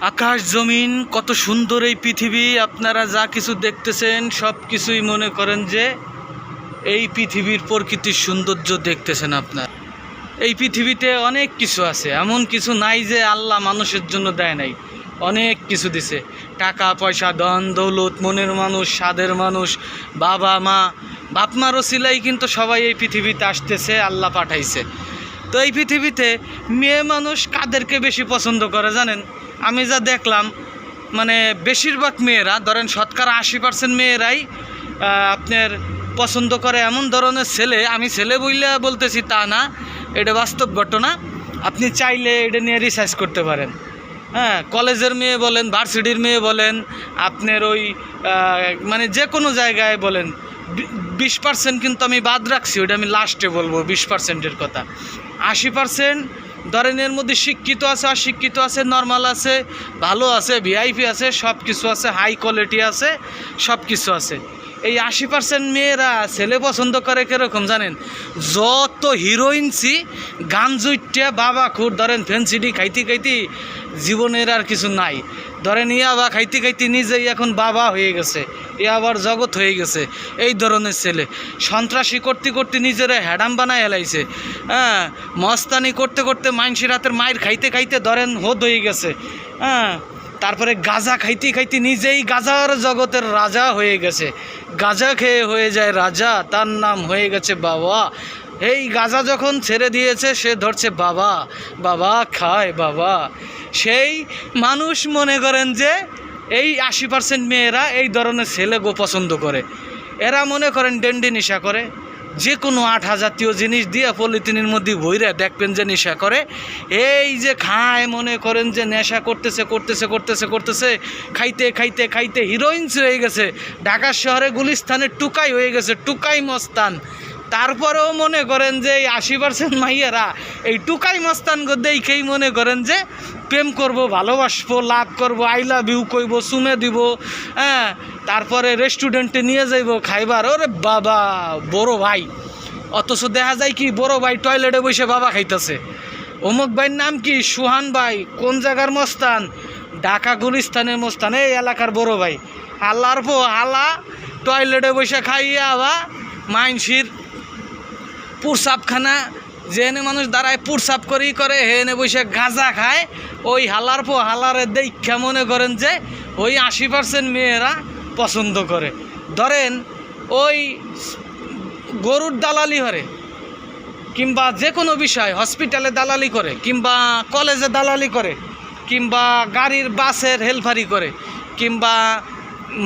আকাশ জমিন, কত সুন্দর এই পৃথিবী। আপনারা যা কিছু দেখতেছেন, সব কিছুই মনে করেন যে এই পৃথিবীর প্রকৃতির সৌন্দর্য দেখতেছেন আপনার। এই পৃথিবীতে অনেক কিছু আছে, এমন কিছু নাই যে আল্লাহ মানুষের জন্য দেয় নাই। অনেক কিছু দিছে। টাকা, পয়সা, ধন, দৌলত, মনের মানুষ, স্বাদের মানুষ, বাবা, মা। বাপ মারও সিলাই কিন্তু সবাই এই পৃথিবীতে আসতেছে, আল্লাহ পাঠাইছে। তো এই পৃথিবীতে মেয়ে মানুষ কাদেরকে বেশি পছন্দ করে জানেন? আমি যা দেখলাম মানে বেশিরভাগ মেয়েরা, ধরেন শতকরা আশি পার্সেন্ট মেয়েরাই আপনার পছন্দ করে এমন ধরনের ছেলে, আমি ছেলে বইলে বলতেছি তা না, এটা বাস্তব ঘটনা। আপনি চাইলে এটা নিয়ে রিসার্চ করতে পারেন। হ্যাঁ কলেজের মেয়ে বলেন, ভার্সিটির মেয়ে বলেন, আপনার ওই মানে যে কোনো জায়গায় বলেন বিশ পার্সেন্ট কিন্তু আমি বাদ রাখছি ওটা আমি লাস্টে বলব, বিশ পার্সেন্টের কথা। আশি পার্সেন্ট ধরেন এর মধ্যে শিক্ষিত আছে, অশিক্ষিত আছে নর্মাল আছে, ভালো আছে ভিআইপি আছে সব কিছু আছে হাই কোয়ালিটি আছে সব কিছু আছে। এই আশি পার্সেন্ট মেয়েরা ছেলে পছন্দ করে কীরকম জানেন? যত হিরোইনসি গান জুইটে বাবা খুর, ধরেন ফেন্সিডি খাইতে খাইতে জীবনের আর কিছু নাই। ধরেন ইয়াবা খাইতে খাইতে নিজেই এখন বাবা হয়ে গেছে ইয়াবার জগৎ হয়ে গেছে, এই ধরনের ছেলে। সন্ত্রাসী করতে করতে নিজেরা হ্যাডাম বানায় এলাইছে হ্যাঁ মস্তানি করতে করতে মাইনসি রাতের মায়ের খাইতে খাইতে ধরেন হোদ হয়ে গেছে। হ্যাঁ তারপরে গাজা খাইতে খাইতে নিজেই গাজার জগতের রাজা হয়ে গেছে। গাজা খেয়ে হয়ে যায় রাজা, তার নাম হয়ে গেছে বাবা। এই গাজা যখন ছেড়ে দিয়েছে, সে ধরছে, বাবা বাবা, খায়, বাবা। সেই মানুষ মনে করেন যে, এই আশি পার্সেন্ট মেয়েরা এই ধরনের ছেলে গো পছন্দ করে। এরা মনে করেন ডেন্ডি নেশা করে। যে কোনো আঠা জাতীয় জিনিস দিয়ে পলিথিনের মধ্যে ভইরা দেখবেন যে নেশা করে। এই যে খায়, মনে করেন যে নেশা করতেছে করতেছে করতেছে করতেছে, খাইতে খাইতে খাইতে হিরোইনস হয়ে গেছে। ঢাকা শহরে গুলিস্তানে টুকাই হয়ে গেছে, টুকাই মস্তান। তারপরেও মনে করেন যে এই আশি পার্সেন্ট মাইয়েরা এই টুকাই মস্তান দেখেই মনে করেন যে প্রেম করব, ভালোবাসবো, লাভ করব আই লাভ ইউ কইব সুমে দিব হ্যাঁ তারপরে রেস্টুরেন্টে নিয়ে যাইব খাইবার। ওরে বাবা, বড় ভাই। অথচ দেখা যায় কি, বড় ভাই টয়লেটে বসে বাবা খাইতেছে। অমুক ভাইয়ের নাম কি? সুহান ভাই। কোন জায়গার মস্তান? ঢাকা গুলিস্তানের মস্তান। এই এলাকার বড় ভাই। হাল্লার পো, হালা টয়লেটে বসে খাইয়া আবা মাইনসির পুরসাপখানা যেনে মানুষ দাঁড়ায় পুরসাপ করেই করে হেনে বসে গাঁজা খায়, ওই হালার পো হালারে দেখা মনে করেন যে, ওই আশি পার্সেন্ট মেয়েরা পছন্দ করে। ধরেন, ওই গরুর দালালি হরে, কিংবা যে কোনো বিষয়, হসপিটালে দালালি করে, কিংবা কলেজে দালালি করে, কিংবা গাড়ির বাসের হেলফারি করে, কিংবা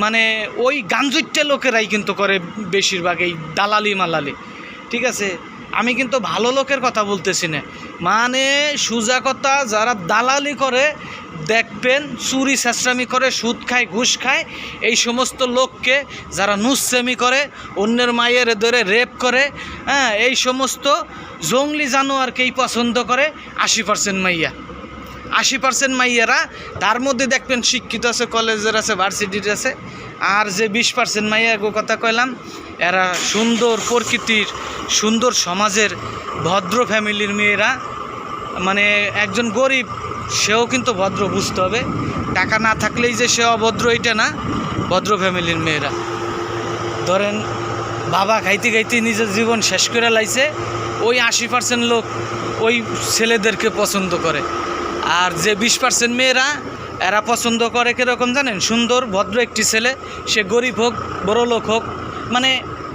মানে ওই গাঞ্জুট্টে লোকেরাই কিন্তু করে বেশিরভাগ এই দালালি মালালি। ঠিক আছে? আমি কিন্তু ভালো লোকের কথা বলতেছি না। মানে সুজা কথা যারা দালালি করে, দেখবেন চুরি সাশ্রামি করে, সুদ খায়, ঘুষ খায়, এই সমস্ত লোককে যারা নুসেমি করে, অন্যের মায়ের ধরে রেপ করে হ্যাঁ এই সমস্ত জঙ্গলি জানোয়ারকেই পছন্দ করে আশি পার্সেন্ট মাইয়া। আশি পার্সেন্ট মাইয়ারা, তার মধ্যে দেখবেন শিক্ষিত আছে, কলেজের আছে, ভার্সিটির আছে। আর যে বিশ পার্সেন্ট মাইয়া কথা কইলাম, এরা সুন্দর প্রকৃতির, সুন্দর সমাজের ভদ্র ফ্যামিলির মেয়েরা। মানে একজন গরিব, সেও কিন্তু ভদ্র, বুঝতে হবে। টাকা না থাকলেই যে সে অভদ্র এটা না। ভদ্র ফ্যামিলির মেয়েরা। ধরেন, বাবা খাইতে খাইতে নিজের জীবন শেষ করে লাইছে, ওই আশি পার্সেন্ট লোক ওই ছেলেদেরকে পছন্দ করে। আর যে বিশ পার্সেন্ট মেয়েরা, এরা পছন্দ করে কীরকম জানেন? সুন্দর, ভদ্র একটি ছেলে, সে গরিব হোক, বড় লোক হোক মানে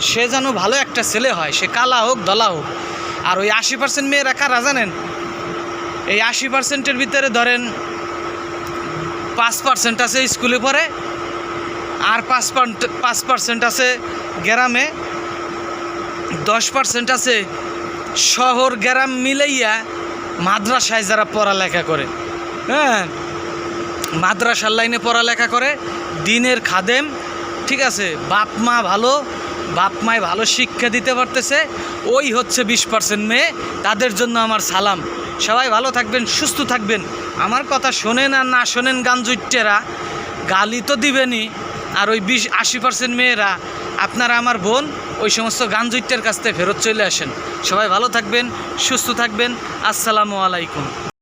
সে যেন ভালো একটা ছেলে হয়, সে কালা হোক, দলা হোক। আর ওই আশি পার্সেন্ট মেয়েরা কারা জানেন? এই আশি পার্সেন্টের ভিতরে ধরেন পাঁচ পার্সেন্ট আছে স্কুলে পড়ে, আর পাঁচ পাঁচ পার্সেন্ট আছে গ্রামে, দশ পার্সেন্ট আছে শহর, গ্রাম মিলাইয়া মাদ্রাসায় যারা পড়ালেখা করে হ্যাঁ? মাদ্রাসার লাইনে পড়ালেখা করে, দিনের খাদেম, ঠিক আছে? বাপ মা ভালো, বাপ মায় ভালো শিক্ষা দিতে পারতেছে, ওই হচ্ছে বিশ পার্সেন্ট মেয়ে, তাদের জন্য আমার সালাম। সবাই ভালো থাকবেন, সুস্থ থাকবেন। আমার কথা শোনেন আর না শোনেন গান জুইটেরা গালি তো দিবেনই। আর ওই বিশ, আশি পার্সেন্ট মেয়েরা, আপনারা আমার বোন, ওই সমস্ত গান জুইটের কাছ থেকে ফেরত চলে আসেন। সবাই ভালো থাকবেন, সুস্থ থাকবেন। আসসালামু আলাইকুম।